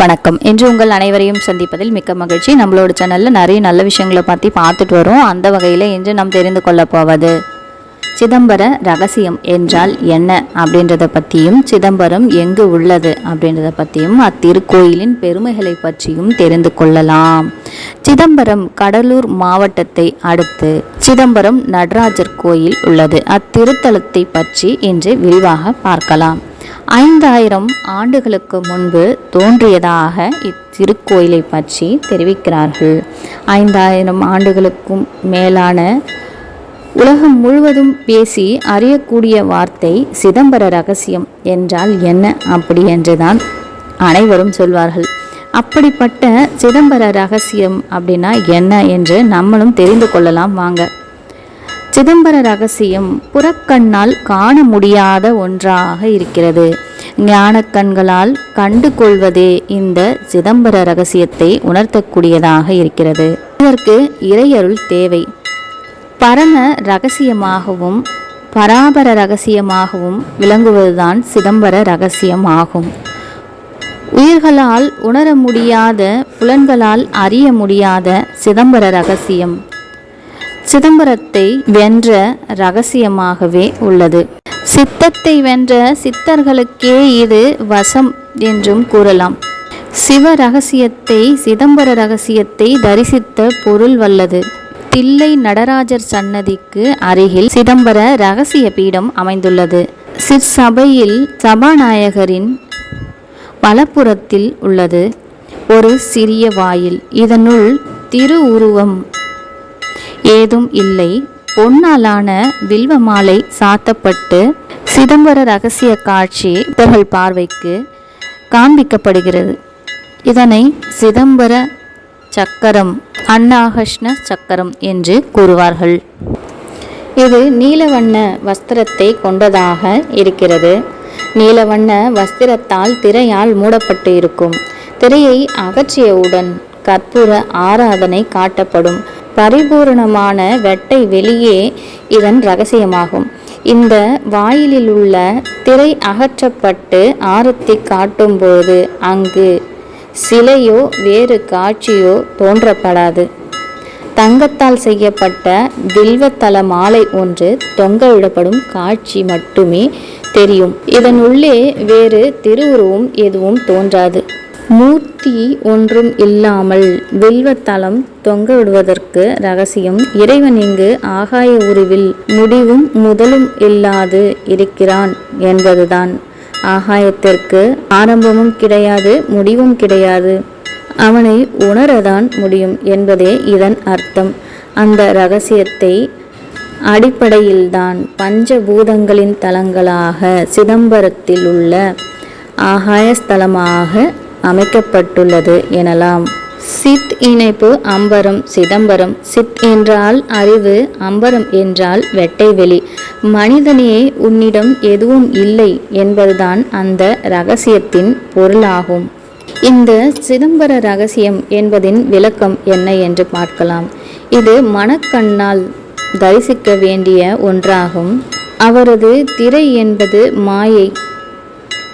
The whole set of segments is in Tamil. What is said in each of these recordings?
வணக்கம். இன்று உங்கள் அனைவரையும் சந்திப்பதில் மிக்க மகிழ்ச்சி. நம்மளோட சேனலில் நிறைய நல்ல விஷயங்களை பற்றி பார்த்துட்டு வரோம். அந்த வகையில் இன்று நாம் தெரிந்து கொள்ளப் போவது சிதம்பர ரகசியம் என்றால் என்ன அப்படின்றத பற்றியும் சிதம்பரம் எங்கு உள்ளது அப்படின்றத பற்றியும் அத்திருக்கோயிலின் பெருமைகளை பற்றியும் தெரிந்து கொள்ளலாம். சிதம்பரம் கடலூர் மாவட்டத்தை அடுத்து சிதம்பரம் நடராஜர் கோயில் உள்ளது. அத்திருத்தலத்தை பற்றி இன்று விரிவாக பார்க்கலாம். ஐந்தாயிரம் ஆண்டுகளுக்கு முன்பு தோன்றியதாக இத்திருக்கோயிலை பற்றி தெரிவிக்கிறார்கள். ஐந்தாயிரம் ஆண்டுகளுக்கும் மேலான உலகம் முழுவதும் பேசி அறியக்கூடிய வார்த்தை சிதம்பர ரகசியம் என்றால் என்ன அப்படி என்றுதான் அனைவரும் சொல்வார்கள். அப்படிப்பட்ட சிதம்பர ரகசியம் அப்படின்னா என்ன என்று நம்மளும் தெரிந்து கொள்ளலாம். வாங்க சிதம்பர ரகசியம் புறக்கண்ணால் காண முடியாத ஒன்றாக இருக்கிறது. ஞான கண்களால் கண்டு கொள்வதே இந்த சிதம்பர ரகசியத்தை உணர்த்தக்கூடியதாக இருக்கிறது. இதற்கு இறையருள் தேவை. பரம ரகசியமாகவும் பராபர ரகசியமாகவும் விளங்குவதுதான் சிதம்பர ரகசியம் ஆகும் உயிர்களால் உணர முடியாத புலன்களால் அறிய முடியாத சிதம்பர ரகசியம். சிதம்பரத்தை வென்ற ரகசியமாகவே உள்ளது. சித்தத்தை வென்ற சித்தர்களுக்கே இது வசம் என்றும் கூறலாம். சிவ ரகசியத்தை சிதம்பர ரகசியத்தை தரிசித்த பொருள் வல்லது. தில்லை நடராஜர் சன்னதிக்கு அருகில் சிதம்பர ரகசிய பீடம் அமைந்துள்ளது. சிற்சபையில் சபாநாயகரின் வலப்புறத்தில் உள்ளது. ஒரு சிறிய வாயில். இதனுள் திரு உருவம் ஏதும் இல்லை. பொன்னாலான வில்வ மாலை சாத்தப்பட்டு சிதம்பர ரகசிய காட்சி இவர்கள் பார்வைக்கு காண்பிக்கப்படுகிறது. இதனை சிதம்பர சக்கரம் அன்னாகஷ்ண சக்கரம் என்று கூறுவார்கள். இது நீலவண்ண வஸ்திரத்தை கொண்டதாக இருக்கிறது. நீலவண்ண வஸ்திரத்தால் திரையால் மூடப்பட்டு இருக்கும். திரையை அகற்றியவுடன் கற்பூர ஆராதனை காட்டப்படும். பரிபூரணமான வெட்டை வெளியே இதன் ரகசியமாகும். இந்த வாயிலில் உள்ள திரை அகற்றப்பட்டு ஆரத்தி காட்டும்போது அங்கு சிலையோ வேறு காட்சியோ தோன்றப்படாது. தங்கத்தால் செய்யப்பட்ட வில்வத்தல மாலை ஒன்று தொங்கவிடப்படும் காட்சி மட்டுமே தெரியும். இதன் உள்ளே வேறு திருவுருவம் எதுவும் தோன்றாது. மூர்த்தி ஒன்றும் இல்லாமல் வில்வத்தலம் தொங்க விடுவதற்கு ரகசியம். இறைவன் இங்கு ஆகாய உருவில் முடிவும் முதலும் இல்லாது இருக்கிறான் என்பதுதான். ஆகாயத்திற்கு ஆரம்பமும் கிடையாது முடிவும் கிடையாது. அவனை உணரதான் முடியும் என்பதே இதன் அர்த்தம். அந்த ரகசியத்தை அடிப்படையில்தான் பஞ்சபூதங்களின் தலங்களாக சிதம்பரத்தில் உள்ள ஆகாயஸ்தலமாக அமைக்கப்பட்டுள்ளது எனலாம். சித் இணைப்பு அம்பரம் சிதம்பரம். சித் என்றால் அறிவு அம்பரம் என்றால் வெட்டைவெளி மனிதனே உன்னிடம் எதுவும் இல்லை என்பதுதான் அந்த ரகசியத்தின் பொருளாகும். இந்த சிதம்பர ரகசியம் என்பதின் விளக்கம் என்ன என்று பார்க்கலாம். இது மனக்கண்ணால் தரிசிக்க வேண்டிய ஒன்றாகும். அவரது திரை என்பது மாயை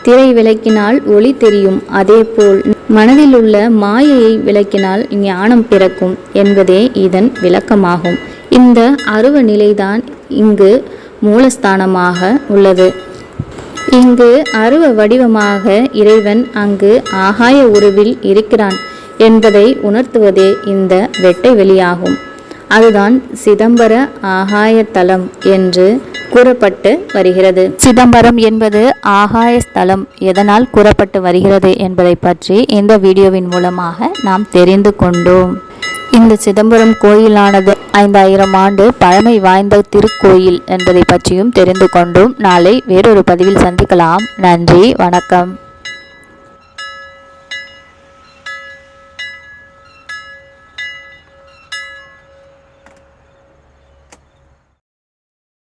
திரை விளக்கினால் ஒளி தெரியும். அதேபோல் மனதில் உள்ள மாயையை விளக்கினால் ஞானம் பிறக்கும் என்பதே இதன் விளக்கமாகும். இந்த அருவ நிலைதான் இங்கு மூலஸ்தானமாக உள்ளது. இங்கு அருவ வடிவமாக இறைவன் அங்கு ஆகாய உருவில் இருக்கிறான் என்பதை உணர்த்துவதே இந்த வெட்டை வெளியாகும். அதுதான் சிதம்பர ஆகாய தலம் என்று கூறப்பட்டு வருகிறது. சிதம்பரம் என்பது ஆகாய ஸ்தலம் எதனால் கூறப்பட்டு வருகிறது என்பதை பற்றி இந்த வீடியோவின் மூலமாக நாம் தெரிந்து கொண்டோம். இந்த சிதம்பரம் கோயிலானது ஐந்தாயிரம் ஆண்டு பழமை வாய்ந்த திருக்கோயில் என்பதை பற்றியும் தெரிந்து கொண்டோம். நாளை வேறொரு பதிவில் சந்திக்கலாம். நன்றி வணக்கம்.